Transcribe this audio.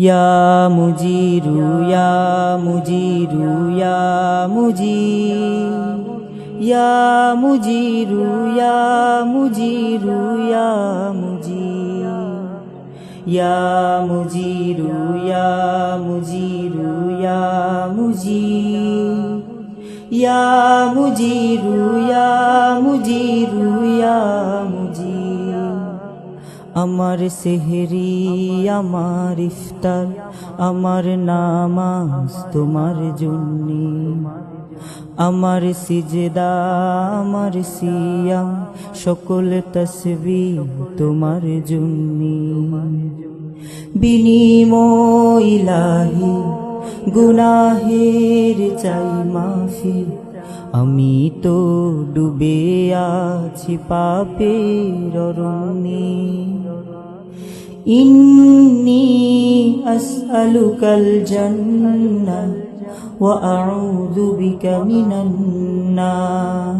야 무지루 야 무지루 야 무지. 야 무지루 야 무지루 야 무지. 야 무지루 야 무지루 야 무지. 야 무지루 야 무지루 আমার সেহরি, আমার ইফতার, আমার নামাজ তোমার জন্যে। আমার সিজদা, আমার সিয়াম, সকল তসবি তোমার জন্যে। বিনিময় ইলাহি, গুনাহের চাই মাফি। আমি তো ডুবে আছি পাপের অরণ্যে। إني أسألك الجنة وأعوذ بك من النار.